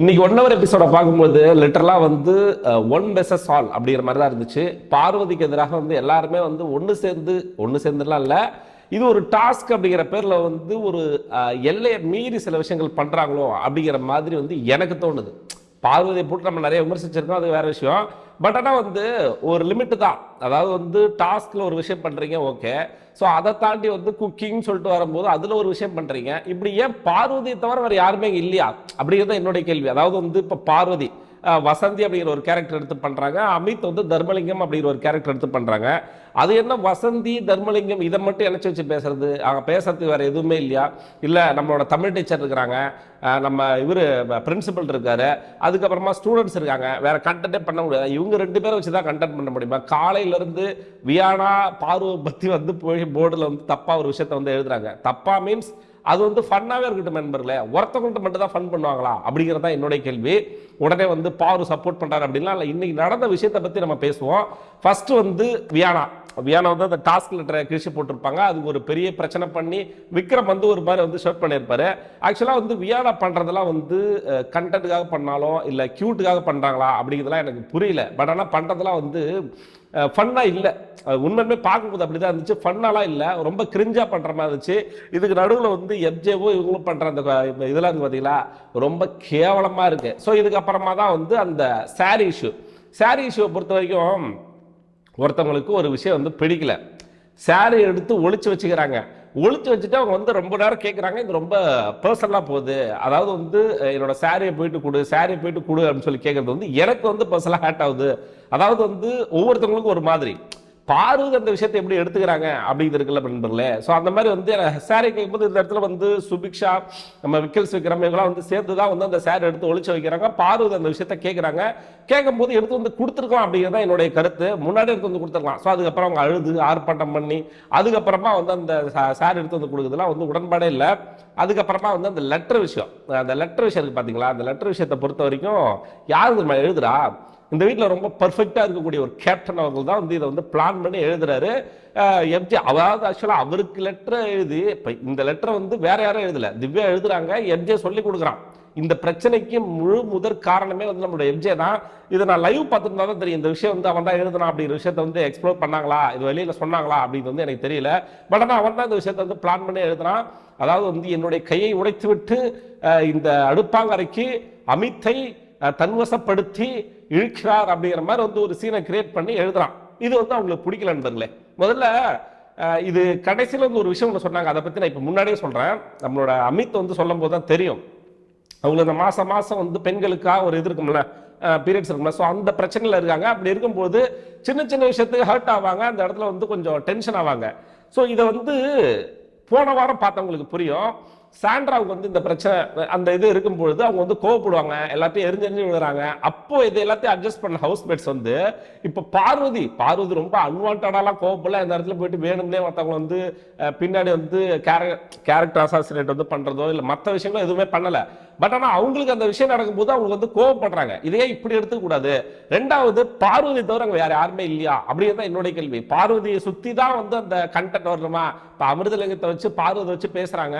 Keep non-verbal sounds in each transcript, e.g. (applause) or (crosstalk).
இன்னைக்கு one hour எபிசோட பார்க்கும்போது லிட்டரலாக வந்து ஒன் பெசஸ் ஆல் அப்படிங்கிற மாதிரி தான் இருந்துச்சு. பார்வதிக்கு எதிராக வந்து எல்லாருமே வந்து ஒன்று சேர்ந்து ஒன்று சேர்ந்துலாம் இல்லை. இது ஒரு டாஸ்க் அப்படிங்கிற பேரில் வந்து ஒரு எல்லையை மீறி சில விஷயங்கள் பண்ணுறாங்களோ அப்படிங்கிற மாதிரி வந்து எனக்கு தோணுது. பார்வதியை போட்டு நம்ம நிறைய விமர்சிச்சிருக்கோம் அது வேற விஷயம். பட் ஆனால் வந்து ஒரு லிமிட்டு தான். அதாவது வந்து டாஸ்கில் ஒரு விஷயம் பண்ணுறீங்க ஓகே ஸோ அதை தாண்டி வந்து குக்கிங் சொல்லிட்டு வரும்போது அதில் ஒரு விஷயம் பண்ணுறீங்க இப்படி ஏன் பார்வதியை தவிர வேறு யாருமே இல்லையா? அப்படிங்கிறது தான் என்னுடைய கேள்வி. அதாவது வந்து இப்போ பார்வதி வசந்தி அப்படிங்கிற ஒரு கேரக்டர் எடுத்து பண்ணுறாங்க அமித் வந்து தர்மலிங்கம் அப்படிங்கிற ஒரு கேரக்டர் எடுத்து பண்ணுறாங்க அது என்ன வசந்தி தர்மலிங்கம் இதை மட்டும் இணைச்சி வச்சு பேசுறது? அவங்க பேசுறதுக்கு வேறு எதுவுமே இல்லையா? இல்லை நம்மளோட தமிழ் டீச்சர் இருக்கிறாங்க. நம்ம இவர் பிரின்சிபல் இருக்காரு. அதுக்கப்புறமா ஸ்டூடெண்ட்ஸ் இருக்காங்க. வேற கண்டென்ட்டே பண்ண முடியாது. இவங்க ரெண்டு பேரை வச்சு தான் கண்டென்ட் பண்ண முடியுமா? காலையிலேருந்து வியானா பார்வை பற்றி வந்து போய் போர்டில் வந்து தப்பாக ஒரு விஷயத்த வந்து எழுதுறாங்க. தப்பா மீன்ஸ் அது வந்து ஃபன்னாகவே இருக்கட்டும் நண்பர்களே. ஒருத்தவங்கள்ட்ட மட்டும் தான் ஃபன் பண்ணுவாங்களா? அப்படிங்கிறது தான் என்னுடைய கேள்வி. உடனே வந்து பாரு சப்போர்ட் பண்ணுறாரு அப்படின்லாம் இல்லை இன்னைக்கு நடந்த விஷயத்தை பற்றி நம்ம பேசுவோம். ஃபர்ஸ்ட் வந்து வியானா. வியானா வந்து அந்த டாஸ்க் லெட்டரை கிழிச்சு போட்டிருப்பாங்க. அதுக்கு ஒரு பெரிய பிரச்சனை பண்ணி விக்ரம் வந்து ஒரு மாதிரி வந்து ஷர்ட் பண்ணியிருப்பாரு. ஆக்சுவலாக வந்து வியானா பண்ணுறதெல்லாம் வந்து கண்டென்ட்டுக்காக பண்ணாலும் இல்லை க்யூட்டுக்காக பண்ணுறாங்களா அப்படிங்கிறதுலாம் எனக்கு புரியல. பட் ஆனால் பண்ணுறதெல்லாம் வந்து ஃபன்னாக இல்லை. உண்மையுமே பார்க்கும்போது அப்படி தான் இருந்துச்சு. ஃபன்னாலாம் இல்லை. ரொம்ப கிரிஞ்சாக பண்ணுற மாதிரி இருந்துச்சு. இதுக்கு நடுவில் வந்து எப்ஜேவோ இவங்களும் பண்ணுற அந்த இதெல்லாம் வந்து பார்த்தீங்களா ரொம்ப கேவலமாக இருக்குது ஸோ இதுக்கப்புறமா தான் வந்து அந்த சாரி இஷ்யூ சாரி இஷ்யூவை பொறுத்த வரைக்கும் ஒருத்தவங்களுக்கு ஒரு விஷயம் வந்து பிடிக்கல. சாரி எடுத்து ஒழிச்சு வச்சுக்கிறாங்க. ஒழிச்சு வச்சுட்டு அவங்க வந்து ரொம்ப நேரம் கேட்குறாங்க இது ரொம்ப பர்சனலாக போகுது. அதாவது வந்து என்னோட சாரியை போயிட்டு கொடு சாரியை போயிட்டு கொடு அப்படின்னு சொல்லி கேட்குறது வந்து எனக்கு வந்து பர்சனலாக ஹேட் ஆகுது. அதாவது வந்து ஒவ்வொருத்தவங்களுக்கும் ஒரு மாதிரி. பார்வதி அந்த விஷயத்தை எப்படி எடுத்துக்கிறாங்க அப்படிங்கிறது இருக்குல்ல நண்பர்களே. ஸோ அந்த மாதிரி வந்து சாரி கேட்கும்போது இந்த இடத்துல வந்து சுபிக்ஷா நம்ம விக்கல்ஸ் விக்ரம் இவங்களாம் வந்து சேர்த்து தான் வந்து அந்த சாரி எடுத்து ஒழிச்சு வைக்கிறாங்க. பார்வதி அந்த விஷயத்த கேட்குறாங்க கேட்கும்போது எடுத்து வந்து கொடுத்துருக்கலாம் அப்படிங்கிறது தான் என்னுடைய கருத்து. முன்னாடி எடுத்து வந்து கொடுத்துருக்கலாம். ஸோ அதுக்கப்புறம் அவங்க அழுது ஆர்ப்பாட்டம் பண்ணி அதுக்கப்புறமா வந்து அந்த சாரி எடுத்து வந்து கொடுக்குறதுலாம் வந்து உடன்பாடே இல்லை. அதுக்கப்புறமா வந்து அந்த லெட்டர் விஷயம். அந்த லெட்டர் விஷயம் இருக்கு பார்த்தீங்களா அந்த லெட்டர் விஷயத்தை பொறுத்த வரைக்கும் யார் எழுதுறா? இந்த வீட்டில் ரொம்ப பர்ஃபெக்டாக இருக்கக்கூடிய ஒரு கேப்டன் அவர்கள் தான் வந்து இதை வந்து பிளான் பண்ணி எழுதுறாரு. எம்ஜி அதாவது ஆக்சுவலாக அவருக்கு லெட்டரை எழுதி இப்போ இந்த லெட்டரை வந்து வேற யாரும் எழுதலை. திவ்யா எழுதுறாங்க எம்ஜே சொல்லி கொடுக்குறான். இந்த பிரச்சனைக்கு முழு முதற் காரணமே வந்து நம்மளோட எம்ஜே தான். இதை நான் லைவ் பார்த்துருந்தா தான் தெரியும். இந்த விஷயம் வந்து அவன் தான் எழுதுனா அப்படிங்கிற விஷயத்தை வந்து எக்ஸ்ப்ளோர் பண்ணாங்களா? இது வெளியில் சொன்னாங்களா? அப்படின்னு வந்து எனக்கு தெரியல. பட் ஆனால் அவன் தான் இந்த விஷயத்தை வந்து பிளான் பண்ணி எழுதுனான் அதாவது வந்து என்னுடைய கையை உடைத்து விட்டு இந்த அடுப்பாங்கரைக்கு அமித்தை தன்வசப்படுத்தி இழுக்கிறார் அப்படிங்கிற மாதிரி வந்து ஒரு சீனை கிரியேட் பண்ணி எழுதுறான். இது வந்து அவங்களுக்கு பிடிக்கல நண்பர்களே. முதல்ல இது கடைசியில் வந்து ஒரு விஷயம் ஒன்று சொன்னாங்க. அதை பற்றி நான் இப்போ முன்னாடியே சொல்கிறேன் நம்மளோட அமித் வந்து சொல்லும் போது தான் தெரியும். அவங்களுக்கு இந்த மாதம் மாதம் வந்து பெண்களுக்காக ஒரு இது இருக்கும்ல பீரியட்ஸ் இருக்கும்ல. ஸோ அந்த பிரச்சனையில் இருக்காங்க. அப்படி இருக்கும்போது சின்ன சின்ன விஷயத்துக்கு ஹர்ட் ஆவாங்க. அந்த இடத்துல வந்து கொஞ்சம் டென்ஷன் ஆவாங்க. ஸோ இதை வந்து போன வாரம் பார்த்தவங்களுக்கு புரியும். சாண்ட்ராவுக்கு வந்து இந்த பிரச்சனை அந்த இது இருக்கும்பொழுது அவங்க வந்து கோவப்படுவாங்க. எல்லாத்தையும் எரிஞ்சு எரிஞ்சு விழுறாங்க. அப்போ இது எல்லாத்தையும் அட்ஜஸ்ட் பண்ண ஹவுஸ்மேட்ஸ் வந்து இப்போ பார்வதி பார்வதி ரொம்ப அன்வான்டாலாம் கோவப்படல. இந்த இடத்துல போயிட்டு வேணும்னே மற்றவங்க வந்து பின்னாடி வந்து கேரக்டர் அசாசினேட் வந்து பண்ணுறதோ இல்லை மற்ற விஷயங்களோ எதுவுமே பண்ணலை. பட் ஆனால் அவங்களுக்கு அந்த விஷயம் நடக்கும்போது அவங்க வந்து கோவப்படுறாங்க. இதையே இப்படி எடுத்துக்கூடாது ரெண்டாவது பார்வதி தவிர அங்கே வேற யாருமே இல்லையா? அப்படிங்கிறது தான் என்னுடைய கேள்வி. பார்வதியை சுற்றி தான் வந்து அந்த கண்டென்ட் வரணுமா? இப்போ அமிர்தலிங்கத்தை வச்சு பார்வதி வச்சு பேசுகிறாங்க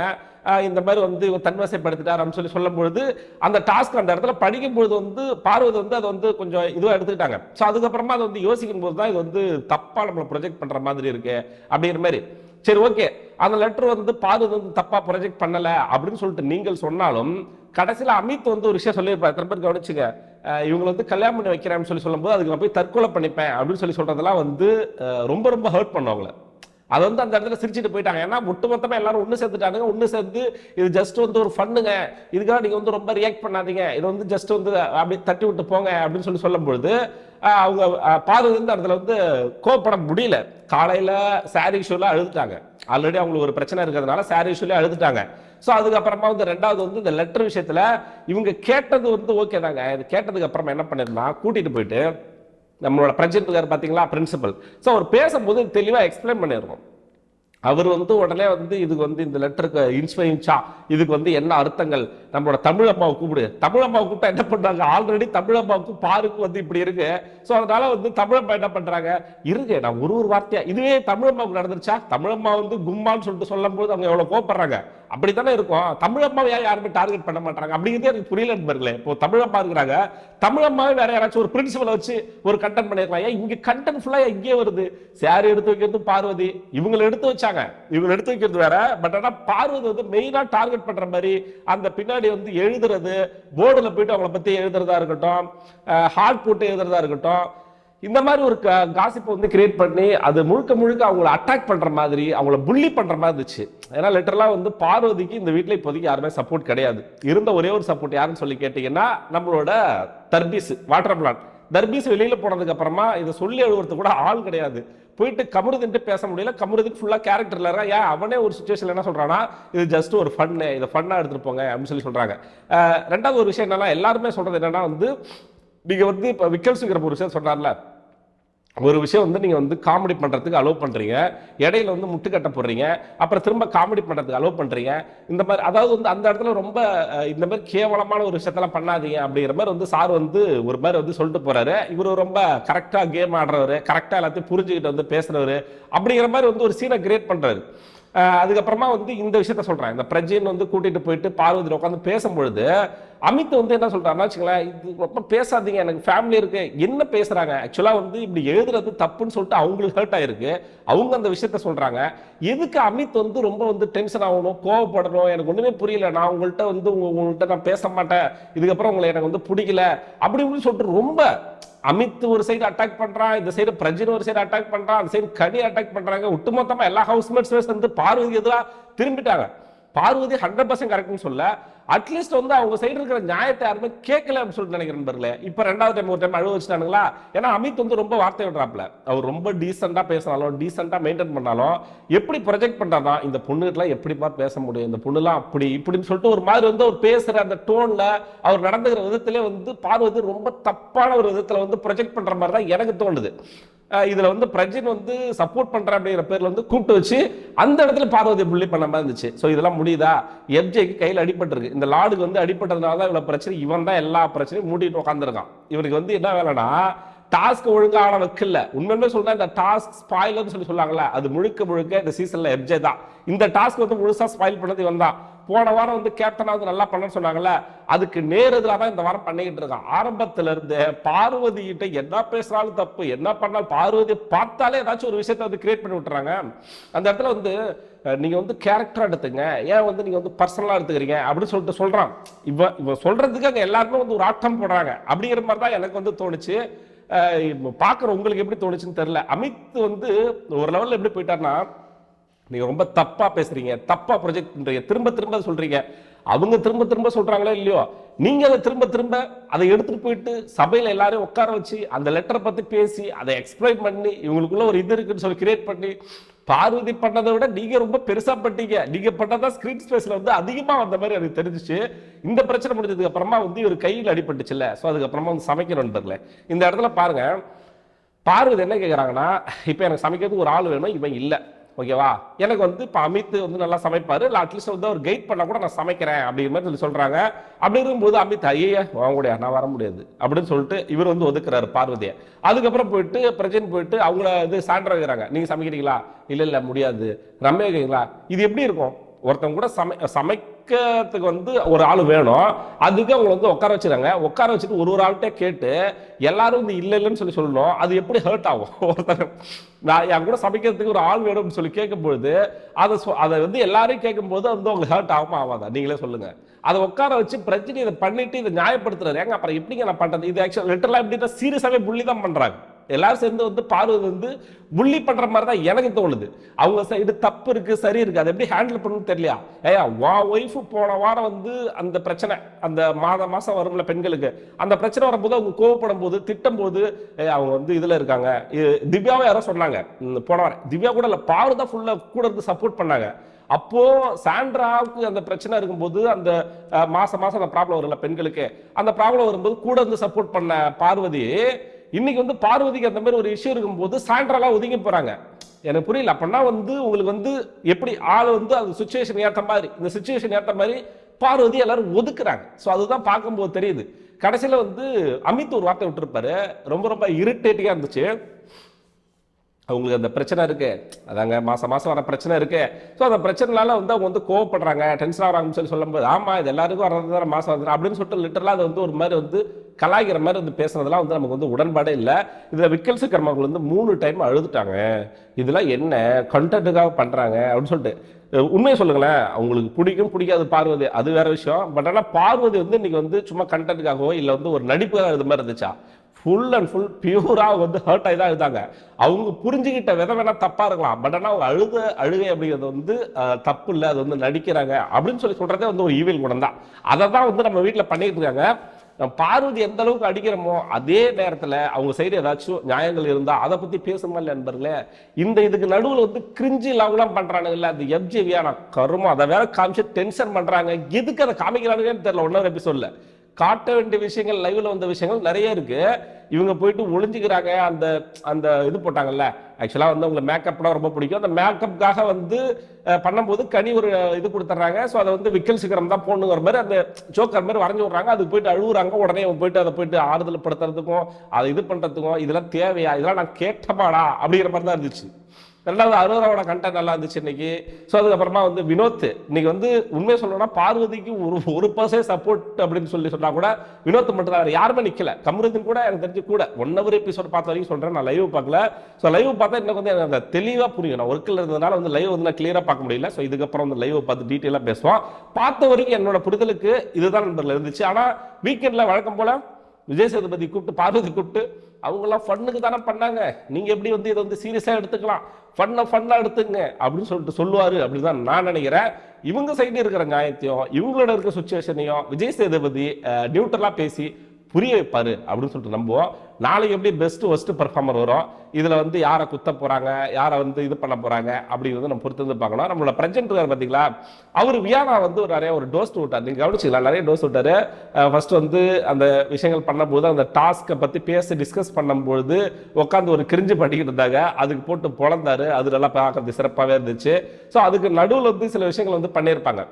இந்த மாதிரி வந்து இவன் தன்வசைப்படுத்திட்டார் அப்படின்னு சொல்லி சொல்லும் பொழுது அந்த டாஸ்க் அந்த இடத்துல படிக்கும் பொழுது வந்து பார்வதி வந்து அதை வந்து கொஞ்சம் இதுவாக எடுத்துக்கிட்டாங்க. ஸோ அதுக்கப்புறமா அதை வந்து யோசிக்கும் போது தான் இது வந்து தப்பாக நம்மளை ப்ரொஜெக்ட் பண்ணுற மாதிரி இருக்கு அப்படிங்கிற மாதிரி. சரி ஓகே அந்த லெட்டர் வந்து பார்வதி வந்து தப்பா ப்ரொஜெக்ட் பண்ணல அப்படின்னு சொல்லிட்டு நீங்கள் சொன்னாலும் கடைசியில் அமித் வந்து ஒரு விஷயம் சொல்லியிருப்பார். திரும்ப கவனிச்சுங்க இவங்களை வந்து கல்யாணம் பண்ணி வைக்கிறேன்னு சொல்லி சொல்லும்போது அதுக்கு நான் போய் தற்கொலை பண்ணிப்பேன் அப்படின்னு சொல்லி சொல்றதெல்லாம் வந்து ரொம்ப ரொம்ப ஹர்ட் பண்ணுவாங்களே. அது வந்து அந்த இடத்துல சிரிச்சுட்டு போயிட்டாங்க. ஏன்னா ஒட்டுமொத்தமா எல்லாரும் ஒன்று சேர்த்துட்டாங்க ஒன்று சேர்ந்து இது ஜஸ்ட் வந்து ஒரு ஃபண்ணுங்க இதுக்காக நீங்கள் வந்து ரொம்ப ரியாக்ட் பண்ணாதீங்க. இது வந்து ஜஸ்ட் வந்து அப்படி தட்டி விட்டு போங்க அப்படின்னு சொல்லி சொல்லும்பொழுது அவங்க ஆஹ் பார்வதி வந்து இடத்துல வந்து கோவப்பட முடியல. காலையில் சாரி இஷ்யூலாம் அழுதுட்டாங்க. ஆல்ரெடி அவங்களுக்கு ஒரு பிரச்சனை இருக்கிறதுனால சாரி இஷ்யூல அழுதுட்டாங்க. ஸோ அதுக்கப்புறமா வந்து ரெண்டாவது வந்து இந்த லெட்டர் விஷயத்தில் இவங்க கேட்டது வந்து ஓகே தாங்க. இது கேட்டதுக்கு அப்புறமா என்ன பண்ணிருந்தா கூட்டிகிட்டு போயிட்டு நம்மளோட பிரஜென்ட் இருக்கார் பார்த்தீங்களா பிரின்சிபல் ஸோ அவர் பேசும்போது தெளிவாக எக்ஸ்பிளைன் பண்ணிருக்கோம் அவர் வந்து உடனே வந்து இதுக்கு வந்து இந்த லெட்டருக்கு இன்ச்பை இதுக்கு வந்து என்ன அர்த்தங்கள்? நம்மளோட தமிழ் கூப்பிடு. தமிழ் கூப்பிட்டா என்ன பண்றாங்க? ஆல்ரெடி தமிழ் பாருக்கும் வந்து இப்படி இருக்கு. சோ அதனால வந்து தமிழம்மா என்ன பண்றாங்க? இருக்கு நான் ஒரு ஒரு வார்த்தையா இதுவே தமிழ் நடந்துருச்சா? தமிழம்மா வந்து கும்மான்னு சொல்லிட்டு சொல்லும் போது அவங்க எவ்வளவு கோப்படுறாங்க அப்படித்தானே இருக்கும். தமிழ் யார் யாருமே டார்கெட் பண்ண மாட்டாங்க அப்படிங்கிறதே எனக்கு புரியல நண்பர்களே. இப்போ தமிழ் இருக்கிறாங்க. தமிழம்மாவே வேற யாராச்சும் ஒரு பிரின்சிபலை வச்சு ஒரு கண்டென்ட் பண்ணிருக்கலாம். ஏன் இங்க கண்டென்ட் ஃபுல்லா இங்கே வருது? சாரி எடுத்து வைக்கிறது பார்வதி. இவங்களை எடுத்து வச்சா வச்சாங்க இவங்க எடுத்து வைக்கிறது வேற. பட் ஆனா பார்வதி வந்து மெயினா டார்கெட் பண்ற மாதிரி அந்த பின்னாடி வந்து எழுதுறது போர்டுல போயிட்டு அவங்கள பத்தி எழுதுறதா இருக்கட்டும் ஹார்ட் போட்டு எழுதுறதா இருக்கட்டும் இந்த மாதிரி ஒரு காசிப்பை வந்து கிரியேட் பண்ணி அது முழுக்க முழுக்க அவங்கள அட்டாக் பண்ற மாதிரி அவங்கள புள்ளி பண்ற மாதிரி இருந்துச்சு. ஏன்னா லிட்டரலாக வந்து பார்வதிக்கு இந்த வீட்டில் இப்போதைக்கு யாருமே சப்போர்ட் கிடையாது. இருந்த ஒரே ஒரு சப்போர்ட் யாருன்னு சொல்லி கேட்டீங்கன்னா நம்மளோட தர்பீஸ் வாட்டர் பிளான் தர்பீஸ் வெளியில் போனதுக்கு அப்புறமா இதை சொல்லி எழுதுறது கூட ஆள் கிடையாது. போயிட்டு கமருதுன்ட்டு பேச முடியல. கமருதுக்கு ஃபுல்லாக கேரக்டர் இருக்கா ஏன்? அவனே ஒரு சுச்சுவேஷன் என்ன சொல்கிறான்னா இது ஜஸ்ட் ஒரு ஃபன்னு இதை ஃபன்னாக எடுத்துகிட்டு போங்க அப்படின்னு சொல்லி சொல்கிறாங்க ரெண்டாவது ஒரு விஷயம் என்னன்னா எல்லாருமே சொல்கிறது என்னன்னா வந்து நீங்கள் வந்து இப்போ விக்கல் ஒரு விஷயம் சொன்னார்ல ஒரு விஷயம் வந்து நீங்கள் வந்து காமெடி பண்ணுறதுக்கு அலோவ் பண்ணுறீங்க இடையில வந்து முட்டுக்கட்டை போடுறீங்க. அப்புறம் திரும்ப காமெடி பண்ணுறதுக்கு அலோவ் பண்ணுறீங்க இந்த மாதிரி அதாவது வந்து அந்த இடத்துல ரொம்ப இந்த மாதிரி கேவலமான ஒரு விஷயத்தெல்லாம் பண்ணாதீங்க அப்படிங்கிற மாதிரி வந்து சார் வந்து ஒரு மாதிரி வந்து சொல்லிட்டு போகிறாரு இவர் ரொம்ப கரெக்டாக கேம் ஆடுறவர் கரெக்டாக எல்லாத்தையும் புரிஞ்சுக்கிட்டு வந்து பேசுகிறவர் அப்படிங்கிற மாதிரி வந்து ஒரு சீனை கிரியேட் பண்ணுறாரு அதுக்கப்புறமா வந்து இந்த விஷயத்த சொல்கிறேன் இந்த பிரஜின் வந்து கூட்டிகிட்டு போயிட்டு பார்வதி உட்காந்து பேசும்பொழுது அமித் வந்து என்ன சொல்றாருன்னா வச்சுங்களேன் இது ரொம்ப பேசாதீங்க எனக்கு ஃபேமிலி இருக்கு. என்ன பேசுகிறாங்க ஆக்சுவலாக வந்து இப்படி எழுதுறது தப்புன்னு சொல்லிட்டு அவங்களுக்கு ஹர்ட் ஆயிருக்கு. அவங்க அந்த விஷயத்த சொல்கிறாங்க எதுக்கு அமித் வந்து ரொம்ப வந்து டென்ஷன் ஆகணும் கோவப்படணும்? எனக்கு ஒன்றுமே புரியல. நான் உங்கள்கிட்ட வந்து உங்க- உங்கள்கிட்ட நான் பேச மாட்டேன். இதுக்கப்புறம் உங்களை எனக்கு வந்து பிடிக்கல. அப்படி இப்படின்னு சொல்லிட்டு ரொம்ப அமித் ஒரு சைடு அட்டாக் பண்றான் இந்த சைடு பிரஜின் ஒரு சைடு அட்டாக் பண்றான் அந்த சைடு கனி அட்டாக் பண்றாங்க. ஒட்டுமொத்தமா எல்லா ஹவுஸ்மேட்ஸ் வந்து பார்வதி எதிராக திரும்பிட்டாங்க. பார்வதி ஹண்ட்ரட் பர்சன்ட் கரெக்ட்னு சொல்ல அட்லீஸ்ட் வந்து அவங்க சைடு இருக்கிற நியாயத்தை யாருமே கேட்கல அப்படின்னு சொல்லிட்டு நினைக்கிறேன் நண்பர்களே இப்போ ரெண்டாவது டைம் ஒரு டைம் அழுவ வச்சுட்டானுங்களா? ஏன்னா அமித் வந்து ரொம்ப வார்த்தை விடுறாப்ல அவர் ரொம்ப டீசெண்டாக பேசினாலும் டீசெண்டாக மெயின்டைன் பண்ணாலும் எப்படி ப்ரொஜெக்ட் பண்றாருன்னா இந்த பொண்ணுகிட்டலாம் எப்படிப்பா பேச முடியும்? இந்த பொண்ணுலாம் அப்படி இப்படின்னு சொல்லிட்டு ஒரு மாதிரி வந்து அவர் பேசுகிற அந்த டோனில் அவர் நடந்துக்கிற விதத்திலே வந்து பார்வதி ரொம்ப தப்பான ஒரு விதத்தில் வந்து ப்ரொஜெக்ட் பண்ணுற மாதிரி தான் எனக்கு தோணுது. இதில் வந்து பிரஜின் வந்து சப்போர்ட் பண்ணுற அப்படிங்கிற பேரில் வந்து கூப்பிட்டு வச்சு அந்த இடத்துல பார்வதி புள்ளி பண்ண மாதிரி இருந்துச்சு. ஸோ இதெல்லாம் முடியுதா? எஃப்ஜேக்கு கையில் அடிபட்டிருக்கு. இந்த லாடுக்கு வந்து அடிபட்டதுனால தான் இவ்வளோ பிரச்சனை. இவன் தான் எல்லா பிரச்சனையும் மூடிட்டு உட்காந்துருக்கான் இவனுக்கு வந்து என்ன வேலைன்னா டாஸ்க் ஒழுங்கா ஆன வைக்கல உண்மையுமே சொல்றேன் இந்த டாஸ்க் ஸ்பாயிலர்னு சொல்லி சொல்லுவாங்கல்ல அது முழுக்க முழுக்க இந்த சீசன்ல எஃப்ஜே தான். இந்த டாஸ்க் வந்து முழுசா ஸ்பாயில் பண்ணது இவன் தான். போன வாரம் வந்து கேப்டனா வந்து நல்லா பண்ணன்னு சொன்னாங்கல்ல அதுக்கு நேர் எதிராக தான் இந்த வாரம் பண்ணிக்கிட்டு இருக்கான். ஆரம்பத்துல இருந்து பார்வதி கிட்ட என்ன பேசுறாலும் தப்பு என்ன பண்ணாலும் பார்வதி பார்த்தாலே ஏதாச்சும் ஒரு விஷயத்தை வந்து கிரியேட் பண்ணி விட்டுறாங்க. அந்த இடத்துல வந்து நீங்க வந்து கேரக்டரா எடுத்துங்க. ஏன் வந்து நீங்க வந்து பர்சனலா எடுத்துக்கிறீங்க? அப்படின்னு சொல்லிட்டு சொல்றான். இவ இவ சொல்றதுக்கு அங்க எல்லாருமே வந்து ஒரு ஆட்டம் போடுறாங்க. அப்படிங்கிற மாதிரி தான் எனக்கு வந்து தோணுச்சு. அஹ், பாக்குற உங்களுக்கு எப்படி தோணுச்சுன்னு தெரியல. அமித் வந்து ஒரு லெவல்ல எப்படி போயிட்டார்னா நீங்க ரொம்ப தப்பா பேசுறீங்க. தப்பா ப்ரொஜெக்ட் பண்றீங்க திரும்ப திரும்ப சொல்கிறீங்க சொல்றீங்க. அவங்க திரும்ப திரும்ப சொல்றாங்களோ இல்லையோ? நீங்க அதை திரும்ப திரும்ப அதை எடுத்துட்டு போயிட்டு சபையில எல்லாரையும் உட்கார வச்சு அந்த லெட்டரை பத்தி பேசி அதை எக்ஸ்பிளைன் பண்ணி இவங்களுக்குள்ள ஒரு இது இருக்குன்னு சொல்லி கிரியேட் பண்ணி பார்வதி பண்ணதை விட நீங்க ரொம்ப பெருசா பண்ணீங்க நீங்க பண்ணதான் ஸ்கிரீன் ஸ்பேஸ்ல வந்து அதிகமா வந்த மாதிரி எனக்கு தெரிஞ்சுச்சு. இந்த பிரச்சனை முடிஞ்சதுக்கு அப்புறமா வந்து இவர் கையில் அடிபட்டுச்சுல்ல. ஸோ அதுக்கப்புறமா வந்து சமைக்கணும் தெரியல இந்த இடத்துல பாருங்க. பார்வதி என்ன கேட்குறாங்கன்னா இப்போ எனக்கு சமைக்கிறதுக்கு ஒரு ஆள் வேணும்? இவன் இல்லை. ஓகேவா? எனக்கு வந்து இப்போ அமித் வந்து நல்லா சமைப்பாரு. இல்லை அட்லீஸ்ட் வந்து அவர் கைட் பண்ணால் கூட நான் சமைக்கிறேன் அப்படிங்கிற மாதிரி சொல்லி சொல்கிறாங்க அப்படி இருக்கும்போது அமித் ஐயா வாங்க நான் வர முடியாது அப்படின்னு சொல்லிட்டு இவர் வந்து ஒதுக்குறாரு பார்வதியை. அதுக்கப்புறம் போயிட்டு பிரஜன் போயிட்டு அவங்கள இது சான்றா வைக்கிறாங்க நீங்கள் சமைக்கிறீங்களா? இல்லை இல்லை முடியாது. ரம்யா இது எப்படி இருக்கும்? ஒருத்தவங்க கூட சமை சமை வைக்கிறதுக்கு வந்து ஒரு ஆள் வேணும். அதுக்கு அவங்களை வந்து உட்கார வச்சுறாங்க உட்கார வச்சுட்டு ஒரு ஒரு ஆள்கிட்ட கேட்டு எல்லாரும் வந்து இல்லை இல்லைன்னு சொல்லி சொல்லணும். அது எப்படி ஹர்ட் ஆகும்? (laughs) ஒருத்தர் நான் என் கூட சமைக்கிறதுக்கு ஒரு ஆள் வேணும்னு சொல்லி கேட்கும்பொழுது அதை சொ- அதை வந்து எல்லாரையும் கேட்கும்போது வந்து உங்களுக்கு ஹர்ட் ஆகுமா ஆகாதா? நீங்களே சொல்லுங்கள் அதை உட்கார வச்சு பிரச்சனை இதை பண்ணிட்டு இதை நியாயப்படுத்துறாரு. ஏங்க அப்புறம் எப்படிங்க நான் பண்ணுறது இது ஆக்சுவல் லெட்டர்லாம் எப்படின்னா சீரியஸாகவே புள்ளி தான் பண்ணுறாங்க எல்லாரும் சேர்ந்து வந்து பார்வதி வந்து புள்ளி பண்ற மாதிரி தான் எனக்கு தோணுது. அவங்க சைடு தப்பு இருக்கு சரி இருக்கு அதை எப்படி ஹேண்டில் பண்ணணும்னு தெரியலையா? ஏயா வா ஒய்ஃப் போன வாரம் வந்து அந்த பிரச்சனை அந்த மாத மாசம் வரும்ல பெண்களுக்கு அந்த பிரச்சனை வரும்போது அவங்க கோவப்படும் போது திட்டம் போது அவங்க வந்து இதுல இருக்காங்க. திவ்யாவும் யாரோ சொன்னாங்க போன வாரம். திவ்யா கூட இல்லை பாரு தான் ஃபுல்லா கூட இருந்து சப்போர்ட் பண்ணாங்க. அப்போ சாண்ட்ராவுக்கு அந்த பிரச்சனை இருக்கும்போது அந்த மாசம் மாசம் அந்த ப்ராப்ளம் வரும்ல பெண்களுக்கு. அந்த ப்ராப்ளம் வரும்போது கூட இருந்து சப்போர்ட் பண்ண பார்வதி இன்னைக்கு வந்து பார்வதிக்கு அந்த மாதிரி ஒரு இஷ்யூ இருக்கும்போது சாண்ட்ராலாம் ஒதுங்கி போறாங்க. எனக்கு புரியல. அப்படின்னா வந்து உங்களுக்கு வந்து எப்படி ஆள் வந்து அந்த சுச்சுவேஷன் ஏற்ற மாதிரி இந்த சுச்சுவேஷன் ஏற்ற மாதிரி பார்வதி எல்லாரும் ஒதுக்குறாங்க. ஸோ அதுதான் பார்க்கும்போது தெரியுது. கடைசியில் வந்து அமித் ஒரு வார்த்தை விட்டுருப்பாரு. ரொம்ப ரொம்ப இரிட்டேட்டிங்காக இருந்துச்சு. அவங்களுக்கு அந்த பிரச்சனை இருக்கு. அதாங்க மாசம் மாசம் வர பிரச்சனை இருக்கு. ஸோ அந்த பிரச்சனைனால வந்து அவங்க வந்து கோவப்படுறாங்க டென்ஷன் ஆகிறாங்கன்னு சொல்லி சொல்லும்போது ஆமா இது எல்லாருக்கும் வர்றது தான் மாசம் வந்து அப்படின்னு சொல்லிட்டு லிட்டரலாக அது வந்து ஒரு மாதிரி வந்து கலாய்க்கிற மாதிரி வந்து பேசுனதெல்லாம் வந்து நமக்கு வந்து உடன்பாடே இல்லை. இதில் விக்கல் சிக்கர்மார்கள் வந்து மூணு டைம் அழுதுட்டாங்க. இதெல்லாம் என்ன கண்டென்ட்டுக்காக பண்ணுறாங்க அப்படின்னு சொல்லிட்டு. உண்மையை சொல்லுங்களேன். அவங்களுக்கு பிடிக்கும் பிடிக்காது பார்வதி அது வேற விஷயம். பட் ஆனால் பார்வதி வந்து இன்னைக்கு வந்து சும்மா கண்டென்ட்டுக்காகவோ இல்லை வந்து ஒரு நடிப்புக்காக இது மாதிரி இருந்துச்சா? ஃபுல் அண்ட் ஃபுல் பியூராக வந்து ஹர்ட் ஆகி தான் இருந்தாங்க. அவங்க புரிஞ்சுக்கிட்ட விதம் வேணால் தப்பாக இருக்கலாம். பட் ஆனால் அவங்க அழுத அழுகை அப்படிங்கிறது வந்து தப்பு இல்லை. அது வந்து நடிக்கிறாங்க. அப்படின்னு சொல்லி சொல்கிறதே வந்து ஒரு ஈவில் குணம் தான். அதை தான் வந்து நம்ம வீட்டில் பண்ணிட்டு இருக்காங்க. பார்வதி எந்த அளவுக்கு அடிக்கிறோமோ அதே நேரத்தில் அவங்க சைடு ஏதாச்சும் நியாயங்கள் இருந்தால் அதை பற்றி பேசுமா இல்லை நண்பர்களே? இந்த இதுக்கு நடுவில் வந்து கிரிஞ்சி லவ்லாம் பண்றானுங்கல்ல அந்த எஃப்ஜிவியான கருமம். அதை வேற காமிச்சு டென்ஷன் பண்ணுறாங்க எதுக்கு அதை காமிக்கிறானுங்கன்னு தெரியல. ஒன்னொரு சொல்லலை காட்ட வேண்டிய விஷயங்கள் லைவ்ல வந்த விஷயங்கள் நிறைய இருக்கு. இவங்க போயிட்டு ஒளிஞ்சுக்கிறாங்க. அந்த அந்த இது போட்டாங்கல்ல. ஆக்சுவலாக வந்து அவங்களை மேக்கப்லாம் ரொம்ப பிடிக்கும். அந்த மேக்கப்புக்காக வந்து பண்ணும்போது கனி ஒரு இது கொடுத்துட்றாங்க. ஸோ அதை வந்து விக்கல் சிகரம் தான் போடணுங்கிற மாதிரி அந்த ஜோக்கர் மாதிரி வரைஞ்சி விட்றாங்க. அதுக்கு போயிட்டு அழுகுறாங்க உடனே அவன் போயிட்டு அதை போயிட்டு ஆறுதல் படுத்துறதுக்கும் அதை இது பண்ணுறதுக்கும் இதெல்லாம் தேவையா? இதெல்லாம் நான் கேட்டமாடா அப்படிங்கிற மாதிரி தான் இருந்துச்சு. ரெண்டாவது அரோராவோட கண்டென்ட் நல்லா இருந்துச்சு இன்னைக்கு. ஸோ அதுக்கப்புறமா வந்து வினோத் இன்னைக்கு வந்து உண்மையை சொல்லணும்னா பார்வதிக்கு ஒரு ஒரு பர்சன்ட் சப்போர்ட் அப்படின்னு சொல்லி சொன்னால் கூட வினோத் மட்டும் தான் யாருமே நிற்கல கமருதன் கூட எனக்கு தெரிஞ்சு கூட. ஒன் ஹவர் எபிசோட் பார்த்த வரைக்கும் சொல்கிறேன் நான் லைவ் பார்க்கல. ஸோ லைவ் பார்த்தா எனக்கு வந்து எனக்கு அந்த புரியும். நான் ஒர்க்கில் இருந்ததுனால வந்து லைவ் வந்து நான் கிளியராக பார்க்க முடியல. ஸோ இதுக்கப்புறம் வந்து லைவ் பார்த்து டீட்டெயிலாக பேசுவோம். பார்த்த வரைக்கும் என்னோட புரிதலுக்கு இதுதான் நண்பர்கள் இருந்துச்சு. ஆனால் வீக்கெண்டில் வழக்கம் போல் விஜய் சேதுபதி கூப்பிட்டு பார்வதி கூப்பிட்டு அவங்கெல்லாம் ஃபன்னுக்கு தானே பண்ணாங்க. நீங்கள் எப்படி வந்து இதை வந்து சீரியஸாக எடுத்துக்கலாம்? ஃபன்னை ஃபன்னாக எடுத்துங்க. அப்படின்னு சொல்லிட்டு சொல்லுவார் அப்படின்னு தான் நான் நினைக்கிறேன். இவங்க சைடு இருக்கிற நியாயத்தையும் இவங்களோட இருக்கிற சுச்சுவேஷனையும் விஜய் சேதுபதி நியூட்ரலாக பேசி புரிய வைப்பார் அப்படின்னு சொல்லிட்டு நம்புவோம். நாளைக்கு எப்படி பெஸ்ட் ஒஸ்ட் பர்ஃபார்மர் வரும்? இதுல வந்து யாரை குத்த போறாங்க? யாரை வந்து இது பண்ண போறாங்க? அப்படிங்கிறது நம்ம பொறுத்து வந்து பார்க்கணும். நம்மளோட பிரசன்ட் இருக்கார் பார்த்தீங்களா அவர் வியானா வந்து ஒரு நிறைய ஒரு டோஸ் விட்டார். நீங்க கவனிச்சிக்கலாம் நிறைய டோஸ் விட்டாரு. ஃபர்ஸ்ட் வந்து அந்த விஷயங்கள் பண்ணும்போது அந்த டாஸ்க்கை பத்தி பேசி டிஸ்கஸ் பண்ணும்போது உட்காந்து ஒரு கிரிஞ்சு பண்ணிக்கிட்டு இருந்தாங்க. அதுக்கு போட்டு பொழந்தாரு. அது நல்லா பார்க்கறது சிறப்பாகவே இருந்துச்சு. ஸோ அதுக்கு நடுவில் வந்து சில விஷயங்கள் வந்து பண்ணியிருப்பாங்க.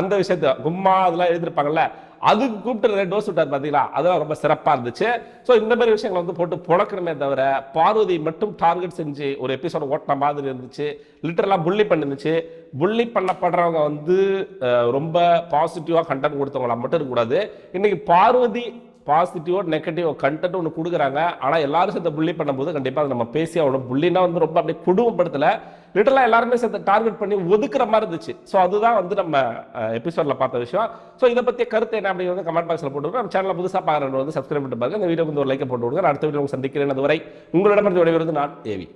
அந்த விஷயத்த கும்மா அதெல்லாம் எழுதியிருப்பாங்கல்ல? அதுக்கு கூப்பிட்டு டோஸ் விட்டார் பார்த்தீங்களா அதெல்லாம் ரொம்ப சிறப்பாக இருந்துச்சு. ஸோ இந்த மாதிரி விஷயங்களை வந்து போட்டு புழக்கணுமே தவிர பார்வதி மட்டும் டார்கெட் செஞ்சு ஒரு எபிசோட ஓட்டின மாதிரி இருந்துச்சு. லிட்டரலாக புள்ளி பண்ணிருந்துச்சு. புள்ளி பண்ணப்படுறவங்க வந்து ரொம்ப பாசிட்டிவாக கண்டென்ட் கொடுத்தவங்களா மட்டும் இருக்கக்கூடாது. இன்னைக்கு பார்வதி பாசிட்டிவோ நெகட்டிவோ கண்டென்ட் ஒன்று கொடுக்குறாங்க. ஆனால் எல்லாரும் சேர்த்து புள்ளி பண்ணும்போது கண்டிப்பாக அதை நம்ம பேசி ஆகணும் புள்ளினா வந்து ரொம்ப அப்படியே குடும்பப்படுத்தல. லிட்டரலாக எல்லாருமே சேர்த்து டார்கெட் பண்ணி ஒதுக்குற மாதிரி இருந்துச்சு. ஸோ அதுதான் வந்து நம்ம எபிசோடில் பார்த்த விஷயம். ஸோ இதை பற்றிய கருத்து என்ன அப்படிங்கிறது கமெண்ட் பாக்ஸில் போட்டு நம்ம சேனலில் புதுசாக பார்க்குறவங்க வந்து சப்ஸ்கிரைப் பண்ணிட்டு பாருங்க. இந்த வீடியோ வந்து ஒரு லைக்கை போட்டு விடுங்க. அடுத்த வீடியோ சந்திக்கிறேன். அதுவரை உங்களிடமிருந்து விடைபெறுவது நான் ஏவி